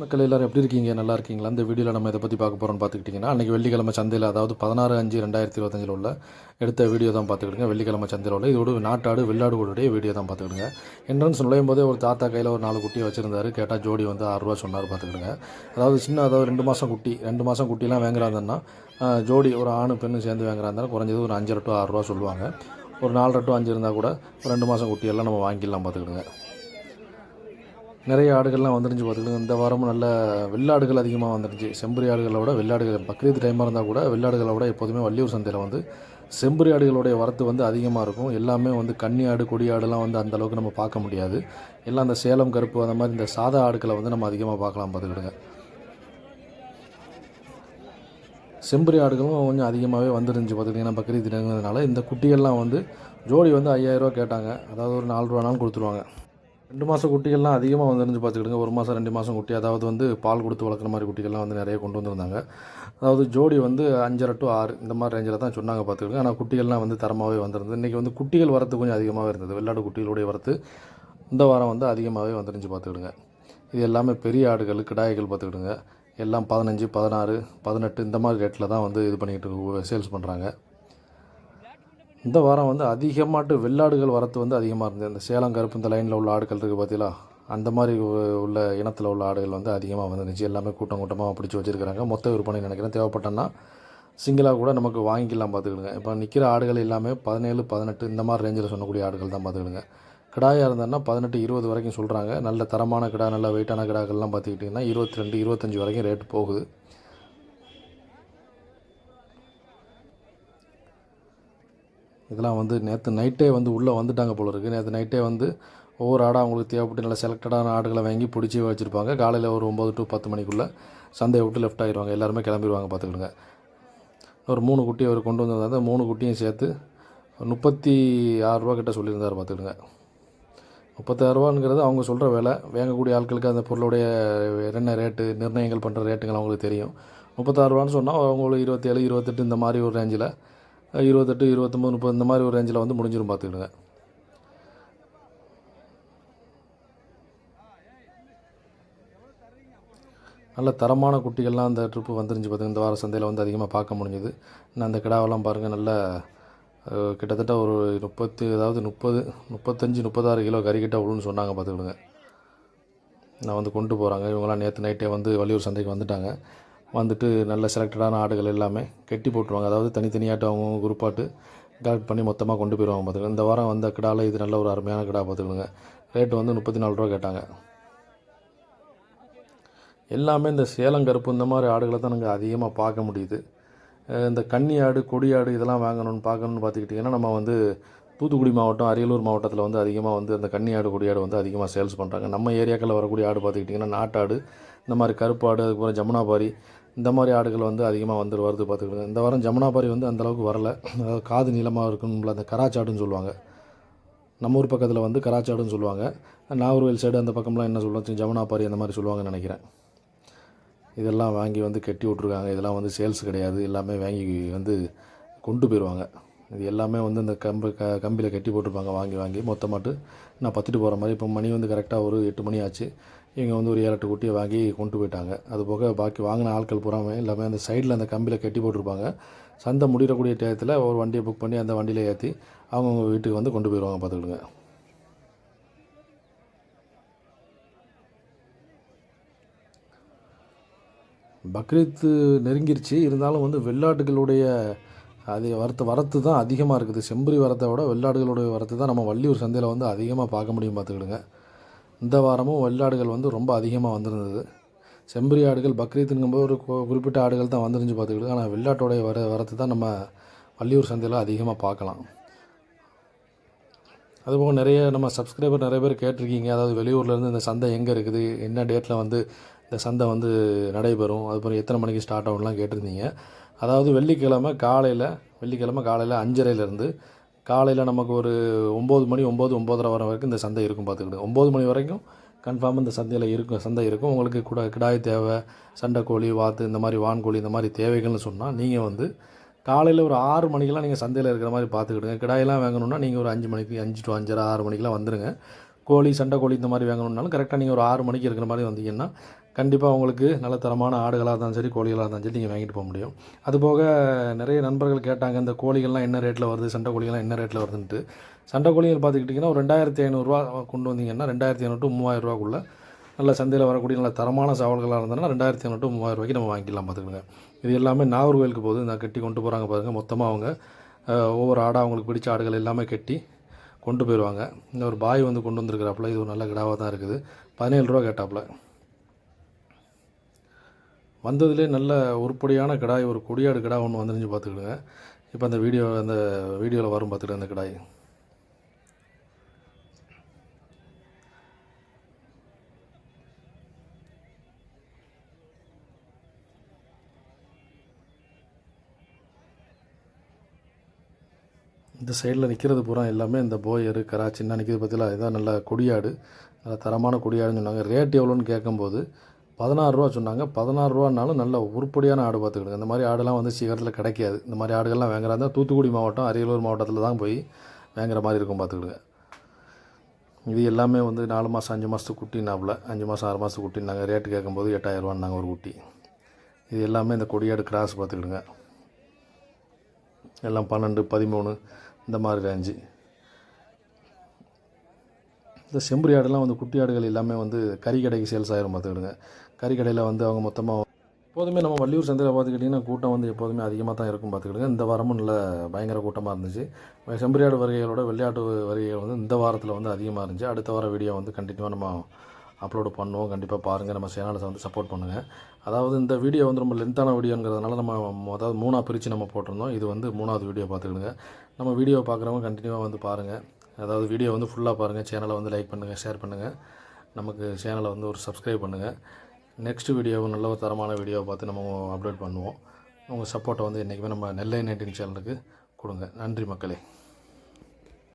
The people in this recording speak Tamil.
மக்கள் எல்லோரும் எப்படி இருக்கீங்க? நல்லா இருக்கீங்களா? இந்த வீடியோவில் நம்ம இதை பற்றி பார்க்க போகிறோம்னு பார்த்துக்கிட்டிங்கன்னா அன்றைக்கி வெள்ளிக்கிழமை சந்தையில் அதாவது பதினாறு அஞ்சு ரெண்டாயிரத்தி இருபத்தஞ்சில் உள்ள எடுத்த வீடியோ தான் பார்த்துக்கிடுங்க. வெள்ளிக்கிழமை சந்தையில் உள்ள இதோட நாட்டாடு வெள்ளாடுகளுடைய வீடியோ தான் பார்த்துக்கிடுங்க. என்ட்ரன்ஸ் நுழையும் போதே ஒரு தாத்தா கையில் ஒரு நாலு குட்டியை வச்சுருந்தாரு. கேட்டால் ஜோடி வந்து ஆறுரூவா சொன்னார் பார்த்துக்கிடுங்க. அதாவது சின்ன அதாவது ரெண்டு மாதம் குட்டி ரெண்டு மாதம் குட்டிலாம் வாங்குறாங்கன்னா ஜோடி ஒரு ஆணு பெண்ணு சேர்ந்து வாங்குறாங்கன்னா குறைஞ்சது ஒரு அஞ்சரை டு ஆறுரூவா சொல்லுவாங்க. ஒரு நாலரை டு அஞ்சு இருந்தால் கூட ஒரு ரெண்டு மாதம் குட்டியெல்லாம் நம்ம வாங்கிடலாம் பார்த்துக்கிடுங்க. நிறைய ஆடுகள்லாம் வந்துருந்துச்சு பார்த்துக்கிட்டு. இந்த வாரமும் நல்ல வெள்ளாடுகள் அதிகமாக வந்துருந்துச்சு. செம்பரி ஆடுகளை விட வெள்ளாடுகள் பக்ரீத் டைமாக இருந்தால் கூட வெள்ளாடுகளை விட எப்போதுமே வள்ளியூர் சந்தையில் வந்து செம்பரி ஆடுகளுடைய வரத்து வந்து அதிகமாக இருக்கும். எல்லாமே வந்து கன்னி ஆடு கொடி ஆடுலாம் வந்து அந்த அளவுக்கு நம்ம பார்க்க முடியாது. எல்லாம் அந்த சேலம் கருப்பு அந்த மாதிரி இந்த சாதா ஆடுகளை வந்து நம்ம அதிகமாக பார்க்கலாம் பார்த்துக்கிடுங்க. செம்பரி ஆடுகளும் கொஞ்சம் அதிகமாகவே வந்துருந்துச்சு பார்த்துக்கிட்டிங்கன்னா பக்ரீத் தினங்கிறதுனால இந்த குட்டிகள்லாம் வந்து ஜோடி வந்து ஐயாயிரரூவா கேட்டாங்க. அதாவது ஒரு நாலு ரூபானாலும் கொடுத்துருவாங்க. ரெண்டு மாதம் குட்டிகள்லாம் அதிகமாக வந்துருந்து பார்த்துக்கிடுங்க ஒரு மாதம் ரெண்டு மாதம் குட்டி. அதாவது வந்து பால் கொடுத்து வளர்க்குற மாதிரி குட்டிகள்லாம் வந்து நிறைய கொண்டு வந்திருந்தாங்க. அதாவது ஜோடி வந்து அஞ்சரை டு ஆறு இந்த மாதிரி ரேஞ்சில் தான் சொன்னாங்க பார்த்துக்கிடுங்க ஆனால் குட்டிகள்லாம் வந்து தரமாகவே வந்திருந்தது இன்றைக்கி வந்து குட்டிகள் வரத்து கொஞ்சம் அதிகமாகவே இருந்தது. வெள்ளாடு குட்டிகளுடைய வரத்து இந்த வாரம் வந்து அதிகமாகவே வந்துருந்துச்சு பார்த்துக்கிடுங்க இது எல்லாமே பெரிய ஆடுகள் கிடாய்கள் பார்த்துக்கிடுங்க எல்லாம் பதினஞ்சு பதினாறு பதினெட்டு இந்த மாதிரி ரேட்டில் தான் வந்து இது பண்ணிக்கிட்டு சேல்ஸ் பண்ணுறாங்க இந்த வாரம் வந்து அதிகமாட்டு வெள்ளாடுகள் வரத்து வந்து அதிகமாக இருந்தது. இந்த சேலம் கருப்பு இந்த லைனில் உள்ள ஆடுகள் இருக்குது பார்த்தீங்களா அந்த மாதிரி உள்ள இனத்தில் உள்ள ஆடுகள் வந்து அதிகமாக வந்துருந்துச்சு. எல்லாமே கூட்டம் கூட்டமாக பிடிச்சி வச்சுருக்கிறாங்க. மொத்த விற்பனை நினைக்கிறேன். தேவைப்பட்டோன்னா சிங்கிளாக கூட நமக்கு வாங்கிக்கலாம் பார்த்துக்கிடுங்க இப்போ நிற்கிற ஆடுகள் எல்லாமே பதினேழு பதினெட்டு இந்த மாதிரி ரேஞ்சில் சொன்னக்கூடிய ஆடுகள் தான் பார்த்துக்கிடுங்க கிடாயாக இருந்ததுன்னா பதினெட்டு இருபது வரைக்கும் சொல்கிறாங்க நல்ல தரமான கிடா நல்ல வெயிட்டான கிடாக்கள்லாம் பார்த்துக்கிட்டிங்கன்னா இருபத்தி ரெண்டு இருபத்தஞ்சி வரைக்கும் ரேட் போகுது. இதெல்லாம் வந்து நேற்று நைட்டே வந்து உள்ளே வந்துட்டாங்க போல இருக்குது நேற்று நைட்டே வந்து ஒவ்வொரு ஆடாக அவங்களுக்கு தேவைப்பட்டு நல்லா செலக்டடான ஆடுகளை வாங்கி பிடிச்சி வச்சுருப்பாங்க. காலையில் ஒரு ஒம்பது டு பத்து மணிக்குள்ளே சந்தையை விட்டு லெஃப்ட் ஆகிடுவாங்க எல்லாருமே கிளம்பிடுவாங்க பார்த்துக்கிடுங்க ஒரு மூணு குட்டி அவர் கொண்டு வந்திருந்தாரு அந்த மூணு குட்டியும் சேர்த்து முப்பத்தி ஆறுரூவா கிட்ட சொல்லியிருந்தார் பார்த்துக்கிடுங்க முப்பத்தாயிரரூவாங்கிறது அவங்க சொல்கிற விலை. வாங்கக்கூடிய ஆட்களுக்கு அந்த பொருளுடைய என்ன ரேட்டு நிர்ணயங்கள் பண்ணுற ரேட்டுங்கள் அவங்களுக்கு தெரியும். முப்பத்தாறுரூவான்னு சொன்னால் அவங்களுக்கு இருபத்தேழு இருபத்தெட்டு இந்த மாதிரி ஒரு ரேஞ்சில் இருபத்தெட்டு இருபத்தொம்பது முப்பது இந்த மாதிரி ஒரு ரேஞ்சில் வந்து முடிஞ்சிடும் பார்த்துக்கிடுங்க நல்ல தரமான குட்டிகள்லாம் அந்த ட்ரிப்பு வந்துருந்துச்சு பார்த்துங்க இந்த வார சந்தையில் வந்து அதிகமாக பார்க்க முடிஞ்சுது. நான் அந்த கிடாவெல்லாம் பாருங்கள் நல்ல கிட்டத்தட்ட ஒரு முப்பத்தி அதாவது முப்பது முப்பத்தஞ்சு முப்பத்தாறு கிலோ கறிக்கிட்ட உழுன்னு சொன்னாங்க பார்த்துக்கிடுங்க நான் வந்து கொண்டு போகிறாங்க இவங்களாம் நேற்று நைட்டே வந்து வள்ளியூர் சந்தைக்கு வந்துட்டாங்க. வந்துட்டு நல்ல செலக்டடான ஆடுகள் எல்லாமே கெட்டி போட்டுருவாங்க. அதாவது தனித்தனியாட்டு அவங்க குரூப்பாட்டு கலெக்ட் பண்ணி மொத்தமாக கொண்டு போயிடுவாங்க பார்த்துக்கோங்க இந்த வாரம் வந்த கிடாவில் இது நல்ல ஒரு அருமையான கிடா பார்த்துக்கணுங்க ரேட்டு வந்து முப்பத்தி நாலு ரூபா கேட்டாங்க. எல்லாமே இந்த சேலம் கருப்பு இந்த மாதிரி ஆடுகளை தான் நாங்கள் அதிகமாக பார்க்க முடியுது. இந்த கன்னி ஆடு கொடி ஆடு இதெல்லாம் வாங்கணும்னு பார்க்கணும்னு பார்த்துக்கிட்டிங்கன்னா நம்ம வந்து தூத்துக்குடி மாவட்டம் அரியலூர் மாவட்டத்தில் வந்து அதிகமாக வந்து அந்த கன்னி ஆடு கொடி ஆடு வந்து அதிகமாக சேல்ஸ் பண்ணுறாங்க நம்ம ஏரியாக்களில் வரக்கூடிய ஆடு பார்த்துக்கிட்டிங்கன்னா நாட்டாடு இந்த மாதிரி கருப்பு ஆடு அதுக்கப்புறம் ஜமுனாபாரி இந்த மாதிரி ஆடுகள் வந்து அதிகமாக வந்து வருது பார்த்துக்கிட்டு இந்த வாரம் ஜமுனாபாரி வந்து அந்தளவுக்கு வரல. அதாவது காது நீளமாக இருக்கும்ல அந்த கராச்சாடுன்னு சொல்லுவாங்க. நம்ம ஊர் பக்கத்தில் வந்து கராச்சாடுன்னு சொல்லுவாங்க. நாகர்வேல் சைடு அந்த பக்கம்லாம் என்ன சொல்லுவாங்க ஜமுனாபாரி அந்த மாதிரி சொல்லுவாங்கன்னு நினைக்கிறேன். இதெல்லாம் வாங்கி வந்து கட்டி விட்ருக்காங்க இதெல்லாம் வந்து சேல்ஸ் கிடையாது. எல்லாமே வாங்கி வந்து கொண்டு போயிடுவாங்க இது எல்லாமே வந்து இந்த கம்பு க கம்பியில் கட்டி போட்டிருப்பாங்க. வாங்கி வாங்கி மொத்தமாட்டு. நான் பத்துட்டு போகிற மாதிரி இப்போ மணி வந்து கரெக்டாக ஒரு எட்டு மணி ஆச்சு. இவங்க வந்து ஒரு ஏழு எட்டு குட்டியை வாங்கி கொண்டு போயிட்டாங்க. அது போக பாக்கி வாங்கின ஆட்கள் பூராமே எல்லாமே அந்த சைடில் அந்த கம்பியில் கட்டி போட்டிருப்பாங்க. சந்தை முடியக்கூடிய டயத்தில் ஒரு வண்டியை புக் பண்ணி அந்த வண்டியில் ஏற்றி அவங்கவுங்க வீட்டுக்கு வந்து கொண்டு போயிடுவாங்க பார்த்துக்கிடுங்க. பக்ரீத்து நெருங்கிருச்சு. இருந்தாலும் வந்து வெள்ளாட்டுகளுடைய அது வரத்து வரத்து தான் அதிகமாக இருக்குது. செம்பரி வரத்தை விட வெள்ளாடுகளுடைய வரத்து தான் நம்ம வள்ளியூர் சந்தையில் வந்து அதிகமாக பார்க்க முடியும் பார்த்துக்கிடுங்க. இந்த வாரமும் வெள்ளாடுகள் வந்து ரொம்ப அதிகமாக வந்திருந்தது. செம்பரி ஆடுகள் பக்ரீத்துங்கும்போது ஒரு கு- குறிப்பிட்ட ஆடுகள் தான் வந்துருந்து பார்த்துக்கிடுங்க ஆனால் வெள்ளாட்டோடைய வர வரத்து தான் நம்ம வள்ளியூர் சந்தையில் அதிகமாக பார்க்கலாம். அதுபோக நிறைய நம்ம சப்ஸ்கிரைபர் நிறைய பேர் கேட்டிருக்கீங்க. அதாவது வெளியூர்லேருந்து இந்த சந்தை எங்கே இருக்குது? என்ன டேட்டில் வந்து இந்த சந்தை வந்து நடைபெறும்? அதுக்கப்புறம் எத்தனை மணிக்கு ஸ்டார்ட் ஆகும்லாம் கேட்டிருந்தீங்க. அதாவது வெள்ளிக்கிழமை காலையில் வெள்ளிக்கிழமை காலையில் அஞ்சரைலேருந்து காலையில் நமக்கு ஒரு ஒம்பது மணி ஒம்பது ஒம்போதரை வர வரைக்கும் இந்த சந்தை இருக்கும் பார்த்துக்கிட்டு. ஒம்பது மணி வரைக்கும் கன்ஃபார்ம் இந்த சந்தையில் இருக்கும் சந்தை இருக்கும். உங்களுக்கு கூட கிடாய் தேவை சண்டைக்கோழி வாத்து இந்த மாதிரி வான்கோழி இந்த மாதிரி தேவைகள்னு சொன்னால் நீங்கள் வந்து காலையில் ஒரு ஆறு மணிக்கெல்லாம் நீங்கள் சந்தையில் இருக்கிற மாதிரி பார்த்துக்கிடுங்க. கிடாயெல்லாம் வாங்கணுன்னா நீங்கள் ஒரு அஞ்சு மணிக்கு அஞ்சு டு அஞ்சரை ஆறு மணிக்கெலாம் வந்துடுங்க கோழி சண்டை கோழி இந்த மாதிரி வாங்கணுன்னாலும் கரெக்டாக நீங்கள் ஒரு ஆறு மணிக்கு இருக்கிற மாதிரி வந்தீங்கன்னா கண்டிப்பாக உங்களுக்கு நல்ல தரமான ஆடுகளாக இருந்தாலும் சரி கோழிகளாக இருந்தாலும் சரி நீங்கள் வாங்கிட்டு போக முடியும். அதுபோக நிறைய நண்பர்கள் கேட்டாங்க இந்த கோழிகள்லாம் என்ன ரேட்டில் வருது சண்டை கோழிகள்லாம் என்ன ரேட்டில் வருதுன்ட்டு. சண்டை கோழிகள் பார்த்துக்கிட்டிங்கன்னா ஒரு ரெண்டாயிரத்தி ஐநூறுரூவா கொண்டு வந்தீங்கன்னா ரெண்டாயிரத்தி ஐநூறு டு மூவாயிரம் ரூபாக்குள்ளே நல்ல சந்தையில் வரக்கூடிய நல்ல தரமான சவால்களாக இருந்ததுன்னா ரெண்டாயிரத்தி ஐநூறு டு மூவாயிரம் ரூபாய்க்கு நம்ம வாங்கிக்கலாம் பார்த்துக்கோங்க. இது எல்லாமே நாகர்கோவிலுக்கு போகுது. இந்த கட்டி கொண்டு போகிறாங்க பாருங்கள் மொத்தமாக அவங்க ஒவ்வொரு ஆடாக அவங்களுக்கு பிடிச்ச ஆடுகள் எல்லாமே கட்டி கொண்டு போயிடுவாங்க இந்த ஒரு பாய் வந்து கொண்டு வந்திருக்கிறாப்புல. இது ஒரு நல்ல கிடாவாக தான் இருக்குது. பதினேழு ரூபா கேட்டாப்புல. வந்ததுலேயே நல்ல உருப்படியான கிடாய் ஒரு கொடியாடு கிடா ஒன்று வந்துருந்துச்சு பார்த்துக்கிடுங்க இப்போ அந்த வீடியோ அந்த வீடியோவில் வரும் பார்த்துக்கிட்டு அந்த கிடாய். இந்த சைடில் நிற்கிறது பூரா எல்லாமே இந்த போயர் கராச்சின்னா நிற்கிறது பார்த்தீங்களா இதான் நல்ல கொடியாடு. நல்ல தரமான கொடியாடுன்னு சொன்னாங்க. ரேட் எவ்வளோன்னு கேட்கும்போது பதினாறு ரூபா சொன்னாங்க. பதினாறு ரூபானாலும் நல்ல உருப்படியான ஆடு பார்த்துக்கிடுங்க. இந்த மாதிரி ஆடுலாம் வந்து சீக்கிரத்தில் கிடைக்காது. இந்த மாதிரி ஆடுகள்லாம் வாங்குறா இருந்தால் தூத்துக்குடி மாவட்டம் அரியலூர் மாவட்டத்தில் தான் போய் வாங்குற மாதிரி இருக்கும் பார்த்துக்கிடுங்க. இது எல்லாமே வந்து நாலு மாதம் அஞ்சு மாதத்துக்கு குட்டினாப்பில். அஞ்சு மாதம் ஆறு மாதத்துக்கு குட்டினாங்க. ரேட்டு கேட்கும்போது எட்டாயிரரூவான்னாங்க ஒரு குட்டி. இது எல்லாமே இந்த கொடியாடு கிராஸ் பார்த்துக்கிடுங்க. எல்லாம் பன்னெண்டு பதிமூணு இந்த மாதிரி ரேஞ்சு இந்த செம்பரி ஆடுலாம் வந்து குட்டி ஆடுகள் எல்லாமே வந்து கறிக்கடைக்கு சேல்ஸ் ஆகிரும் பார்த்துக்கிடுங்க. கறிக்கடையில் வந்து அவங்க மொத்தமாக எப்போதுமே நம்ம வள்ளியூர் சந்தையில் பார்த்துக்கிட்டிங்கன்னா கூட்டம் வந்து எப்போதுமே அதிகமாக தான் இருக்கும் பார்த்துக்கிடுங்க. இந்த வாரமும் நல்ல பயங்கர கூட்டமாக இருந்துச்சு. செம்பரியாடு வருகைகளோட வெள்ளையாட்டு வருகைகள் வந்து இந்த வாரத்தில் வந்து அதிகமாக இருந்துச்சு. அடுத்த வார வீடியோ வந்து கண்டினியூவாக நம்ம அப்லோடு பண்ணுவோம். கண்டிப்பாக பாருங்கள் நம்ம சேனல்ஸை வந்து சப்போர்ட் பண்ணுங்கள் அதாவது இந்த வீடியோ வந்து ரொம்ப லென்த்தான வீடியோங்கிறதுனால நம்ம அதாவது மூணாக பிரித்து நம்ம போட்டிருந்தோம். இது வந்து மூணாவது வீடியோ பார்த்துக்கிடுங்க. நம்ம வீடியோ பார்க்குறவங்க கண்டினியூவாக வந்து பாருங்கள் அதாவது வீடியோ வந்து ஃபுல்லாக பாருங்கள் சேனலை வந்து லைக் பண்ணுங்கள் ஷேர் பண்ணுங்கள் நமக்கு சேனலை வந்து ஒரு சப்ஸ்கிரைப் பண்ணுங்கள் நெக்ஸ்ட் வீடியோவும் நல்ல ஒரு தரமான வீடியோவை பார்த்து நம்ம அப்லோட் பண்ணுவோம். உங்கள் சப்போர்ட்டை வந்து என்றைக்குமே நம்ம நெல்லை நைன்டீன் சேனலுக்கு கொடுங்க. நன்றி மக்களே.